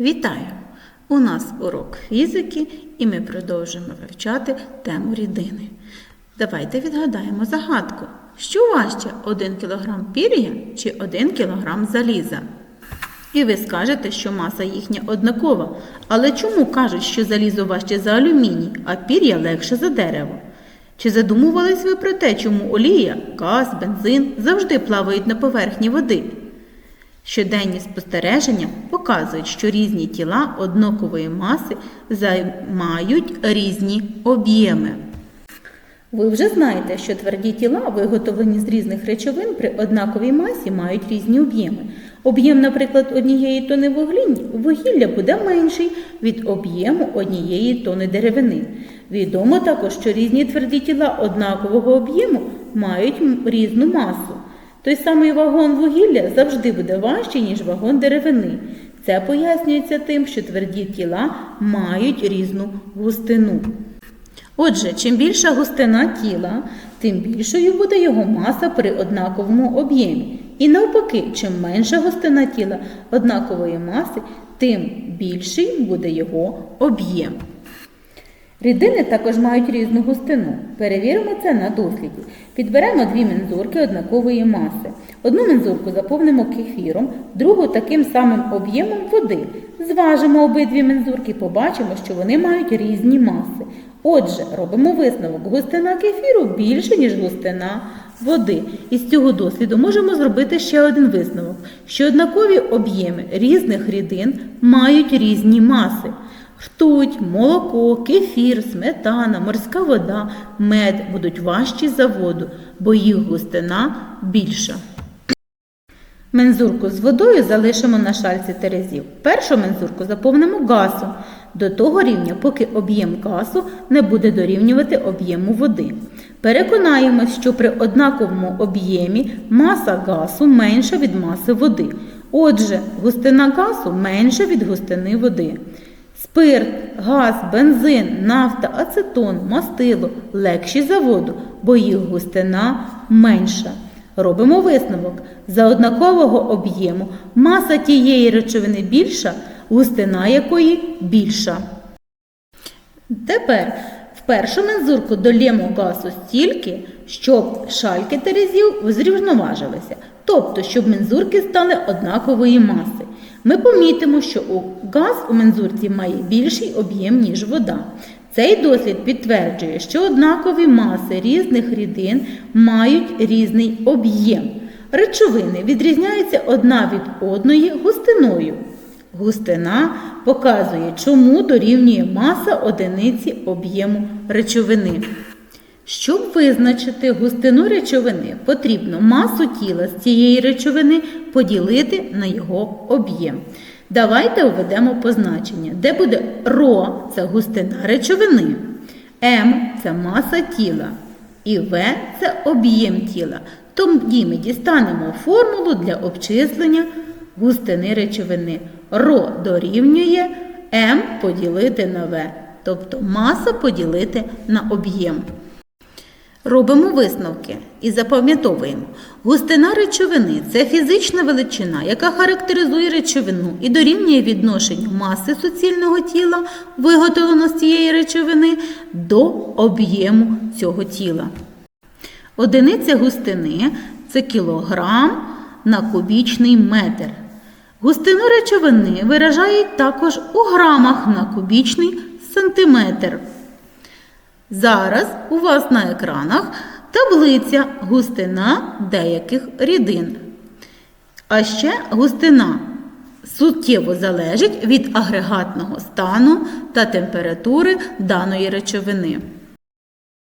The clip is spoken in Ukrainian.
Вітаю! У нас урок фізики і ми продовжуємо вивчати тему рідини. Давайте відгадаємо загадку. Що важче 1 кг пір'я чи 1 кг заліза? І ви скажете, що маса їхня однакова. Але чому кажуть, що залізо важче за алюміній, а пір'я легше за дерево? Чи задумувались ви про те, чому олія, газ, бензин завжди плавають на поверхні води? Щоденні спостереження показують, що різні тіла однакової маси займають різні об'єми. Ви вже знаєте, що тверді тіла, виготовлені з різних речовин при однаковій масі, мають різні об'єми. Об'єм, наприклад, однієї тони вугілля буде менший від об'єму однієї тони деревини. Відомо також, що різні тверді тіла однакового об'єму мають різну масу. Той самий вагон вугілля завжди буде важчий, ніж вагон деревини. Це пояснюється тим, що тверді тіла мають різну густину. Отже, чим більша густина тіла, тим більшою буде його маса при однаковому об'ємі. І навпаки, чим менша густина тіла однакової маси, тим більший буде його об'єм. Рідини також мають різну густину. Перевіримо це на досліді. Підберемо дві мензурки однакової маси. Одну мензурку заповнимо кефіром, другу таким самим об'ємом води. Зважимо обидві мензурки, побачимо, що вони мають різні маси. Отже, робимо висновок. Густина кефіру більше, ніж густина води. Із цього досліду можемо зробити ще один висновок, що однакові об'єми різних рідин мають різні маси. Ртуть, молоко, кефір, сметана, морська вода, мед будуть важчі за воду, бо їх густина більша. Мензурку з водою залишимо на шальці терезів. Першу мензурку заповнимо газом до того рівня, поки об'єм газу не буде дорівнювати об'єму води. Переконаємось, що при однаковому об'ємі маса газу менша від маси води. Отже, густина газу менша від густини води. Спирт, газ, бензин, нафта, ацетон, мастило легші за воду, бо їх густина менша. Робимо висновок. За однакового об'єму маса тієї речовини більша, густина якої більша. Тепер в першу мензурку долємо газу стільки, щоб шальки терезів зрівноважилися, тобто, щоб мензурки стали однакової маси. Ми помітимо, що газ у мензурці має більший об'єм, ніж вода. Цей дослід підтверджує, що однакові маси різних рідин мають різний об'єм. Речовини відрізняються одна від одної густиною. Густина показує, чому дорівнює маса одиниці об'єму речовини. Щоб визначити густину речовини, потрібно масу тіла з цієї речовини поділити на його об'єм. Давайте введемо позначення, де буде ро це густина речовини, М це маса тіла і В це об'єм тіла. Тоді ми дістанемо формулу для обчислення густини речовини. Ро дорівнює М поділити на В, тобто маса поділити на об'єм. Робимо висновки і запам'ятовуємо. Густина речовини це фізична величина, яка характеризує речовину і дорівнює відношенню маси суцільного тіла, виготовлено з цієї речовини, до об'єму цього тіла. Одиниця густини це кілограм на кубічний метр. Густину речовини виражають також у грамах на кубічний сантиметр. Зараз у вас на екранах таблиця густина деяких рідин. А ще густина суттєво залежить від агрегатного стану та температури даної речовини.